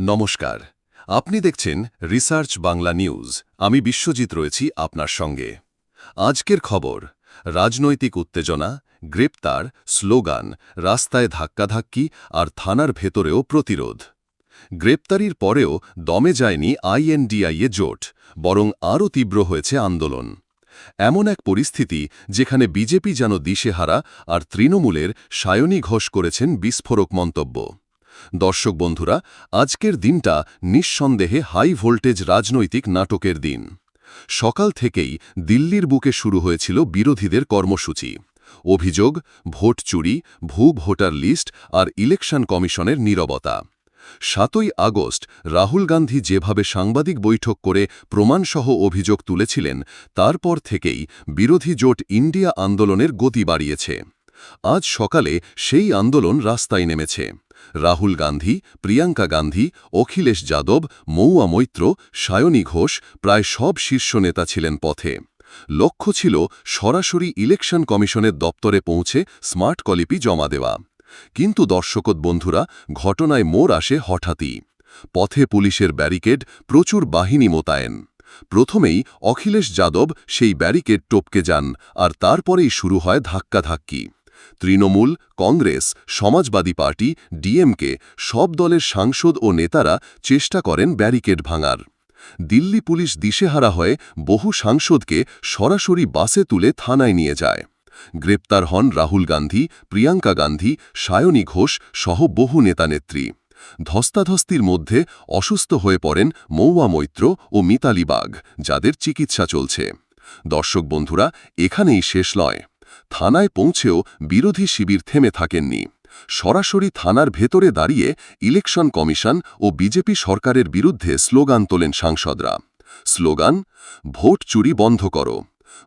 নমস্কার। আপনি দেখছেন রিসার্চ বাংলা নিউজ। আমি বিশ্বজিৎ রয়েছি আপনার সঙ্গে। আজকের খবর, রাজনৈতিক উত্তেজনা, গ্রেপ্তার, স্লোগান, রাস্তায় ধাক্কাধাক্কি আর থানার ভেতরেও প্রতিরোধ। গ্রেপ্তারির পরেও দমে যায়নি আইএনডিআইএ জোট, বরং আরও তীব্র হয়েছে আন্দোলন। এমন এক পরিস্থিতি যেখানে বিজেপি যেন দিশেহারা আর তৃণমূলের সায়নী ঘোষ করেছেন বিস্ফোরক মন্তব্য। দর্শক বন্ধুরা, আজকের দিনটা নিঃসন্দেহে হাই ভোল্টেজ রাজনৈতিক নাটকের দিন। সকাল থেকেই দিল্লির বুকে শুরু হয়েছিল বিরোধীদের কর্মসূচি। অভিযোগ, ভোট চুরি, ভূ ভোটার লিস্ট আর ইলেকশন কমিশনের নীরবতা। সাতই আগস্ট, রাহুল গান্ধী যেভাবে সাংবাদিক বৈঠক করে প্রমাণসহ অভিযোগ তুলেছিলেন, তারপর থেকেই বিরোধী জোট ইন্ডিয়া আন্দোলনের গতি বাড়িয়েছে। আজ সকালে সেই আন্দোলন রাস্তায় নেমেছে। রাহুল গান্ধী, প্রিয়াঙ্কা গান্ধী, অখিলেশ যাদব, মৌয়া মৈত্র, সায়নী ঘোষ প্রায় সব শীর্ষ নেতা ছিলেন পথে। লক্ষ্য ছিল সরাসরি ইলেকশন কমিশনের দপ্তরে পৌঁছে স্মার্ট কলিপি জমা দেওয়া। কিন্তু দর্শকত বন্ধুরা, ঘটনায় মোর আসে হঠাৎই। পথে পুলিশের ব্যারিকেড, প্রচুর বাহিনী মোতায়েন। প্রথমেই অখিলেশ যাদব সেই ব্যারিকেড টপকে যান আর তারপরেই শুরু হয় ধাক্কাধাক্কি। তৃণমূল, কংগ্রেস, সমাজবাদী পার্টি, ডিএমকে সব দলের সাংসদ ও নেতারা চেষ্টা করেন ব্যারিকেড ভাঙার। দিল্লি পুলিশ দিশেহারা হয়ে বহু সাংসদকে সরাসরি বাসে তুলে থানায় নিয়ে যায়। গ্রেপ্তার হন রাহুল গান্ধী, প্রিয়াঙ্কা গান্ধী, সায়নী ঘোষ সহ বহু নেতানেত্রী। ধস্তাধস্তির মধ্যে অসুস্থ হয়ে পড়েন মৌয়া মৈত্র ও মিতালি বাগ যাদের চিকিৎসা চলছে। দর্শক বন্ধুরা, এখানেই শেষ নয়। থানায় পৌঁছেও বিরোধী শিবির থেমে থাকেননি। সরাসরি থানার ভেতরে দাঁড়িয়ে ইলেকশন কমিশন ও বিজেপি সরকারের বিরুদ্ধে স্লোগান তোলেন সাংসদরা। স্লোগান, ভোট চুরি বন্ধ করো।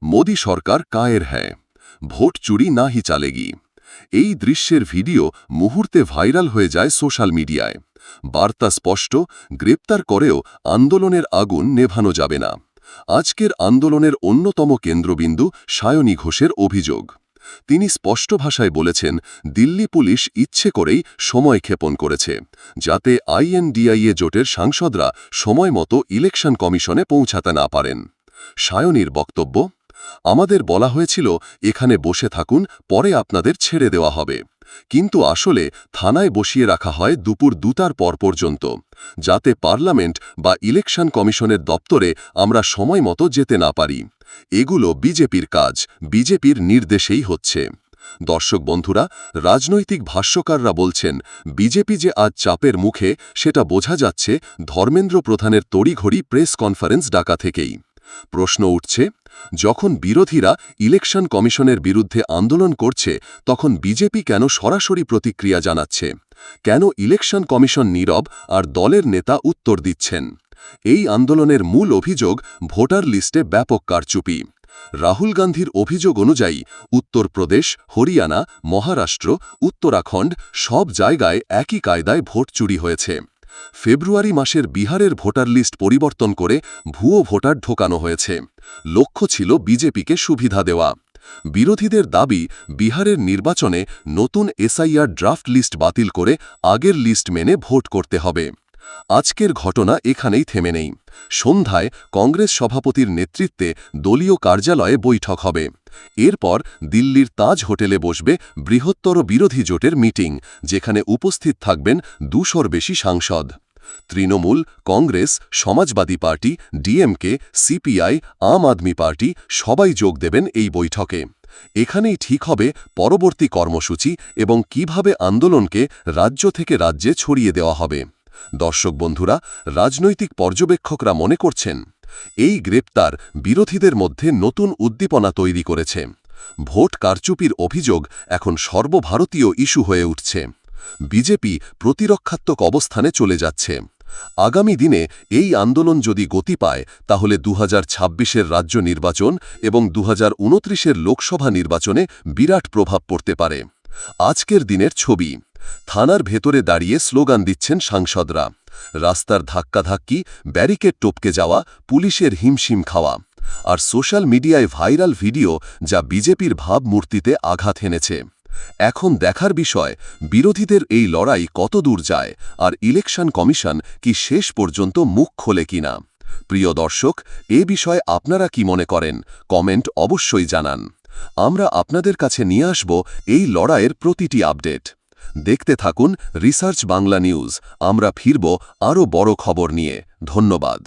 মোদী সরকার কায়ের হ্যায়। ভোট চুরি না হি চালেগি। এই দৃশ্যের ভিডিও মুহূর্তে ভাইরাল হয়ে যায় সোশ্যাল মিডিয়ায়। বার্তা স্পষ্ট, গ্রেপ্তার করেও আন্দোলনের আগুন নেভানো যাবে না। আজকের আন্দোলনের অন্যতম কেন্দ্রবিন্দু সায়নী ঘোষের অভিযোগ। তিনি স্পষ্ট ভাষায় বলেছেন, দিল্লি পুলিশ ইচ্ছে করেই সময় ক্ষেপণ করেছে, যাতে আইএনডিআইএ জোটের সাংসদরা সময় মতো ইলেকশন কমিশনে পৌঁছাতে না পারেন। সায়নীর বক্তব্য, আমাদের বলা হয়েছিল, এখানে বসে থাকুন, পরে আপনাদের ছেড়ে দেওয়া হবে। কিন্তু আসলে থানায় বসিয়ে রাখা হয় দুপুর দুটার পর পর্যন্ত, যাতে পার্লামেন্ট বা ইলেকশন কমিশনের দপ্তরে আমরা সময় মতো যেতে না পারি। এগুলো বিজেপির কাজ, বিজেপির নির্দেশেই হচ্ছে। দর্শক বন্ধুরা, রাজনৈতিক ভাষ্যকাররা বলছেন, বিজেপি যে আজ চাপের মুখে, সেটা বোঝা যাচ্ছে ধর্মেন্দ্র প্রধানের তড়িঘড়ি প্রেস কনফারেন্স ডাকা থেকেই। প্রশ্ন উঠছে, যখন বিরোধীরা ইলেকশন কমিশনের বিরুদ্ধে আন্দোলন করছে, তখন বিজেপি কেন সরাসরি প্রতিক্রিয়া জানাচ্ছে? কেন ইলেকশন কমিশন নীরব আর দলের নেতা উত্তর দিচ্ছেন? এই আন্দোলনের মূল অভিযোগ ভোটার লিস্টে ব্যাপক কারচুপি। রাহুল গান্ধীর অভিযোগ অনুযায়ী, উত্তরপ্রদেশ, হরিয়ানা, মহারাষ্ট্র, উত্তরাখণ্ড সব জায়গায় একই কায়দায় ভোট চুরি হয়েছে। ফেব্রুয়ারি মাসের বিহারের ভোটার লিস্ট পরিবর্তন করে ভুয়ো ভোটার ঢোকানো হয়েছে। লক্ষ্য ছিল বিজেপিকে সুবিধা দেওয়া। বিরোধীদের দাবি, বিহারের নির্বাচনে নতুন এসআইআর ড্রাফট লিস্ট বাতিল করে আগের লিস্ট মেনে ভোট করতে হবে। আজকের ঘটনা এখানেই থেমে নেই। সন্ধ্যায় কংগ্রেস সভাপতির নেতৃত্বে দলীয় কার্যালয়ে বৈঠক হবে। এরপর দিল্লির তাজ হোটেলে বসবে বৃহত্তর বিরোধী জোটের মিটিং, যেখানে উপস্থিত থাকবেন দুশোর বেশি সাংসদ। Trinamool, Congress, Samajwadi party, DMK, CPI, Aam Aadmi party সবাই যোগ দেবেন এই বৈঠকে। এখানেই ঠিক হবে পরবর্তী কর্মসূচি এবং কীভাবে আন্দোলনকে রাজ্য থেকে রাজ্যে ছড়িয়ে দেওয়া হবে। দর্শক বন্ধুরা, রাজনৈতিক পর্যবেক্ষকরা মনে করছেন, এই গ্রেপ্তার বিরোধীদের মধ্যে নতুন উদ্দীপনা তৈরি করেছে। ভোট কারচুপির অভিযোগ এখন সর্বভারতীয় ইস্যু হয়ে উঠছে। বিজেপি প্রতিরক্ষাত্মক অবস্থানে চলে যাচ্ছে। আগামী দিনে এই আন্দোলন যদি গতি পায়, তাহলে দু হাজার রাজ্য নির্বাচন এবং দু হাজার লোকসভা নির্বাচনে বিরাট প্রভাব পড়তে পারে। আজকের দিনের ছবি। থানার ভেতরে দাঁড়িয়ে স্লোগান দিচ্ছেন সাংসদরা। রাস্তার ধাক্কাধাক্কি, ব্যারিকেড টপকে যাওয়া, পুলিশের হিমশিম খাওয়া। আর সোশ্যাল মিডিয়ায় ভাইরাল ভিডিও যা বিজেপির ভাবমূর্তিতে আঘাত হেনেছে। এখন দেখার বিষয়, বিরোধীদের এই লড়াই কত দূর যায়, আর ইলেকশন কমিশন কি শেষ পর্যন্ত মুখ খোলে কিনা? প্রিয় দর্শক, এ বিষয়ে আপনারা কি মনে করেন, কমেন্ট অবশ্যই জানান। আমরা আপনাদের কাছে নিয়ে আসব এই লড়াইয়ের প্রতিটি আপডেট। দেখতে থাকুন রিসার্চ বাংলা নিউজ। আমরা ফিরব আরও বড় খবর নিয়ে। ধন্যবাদ।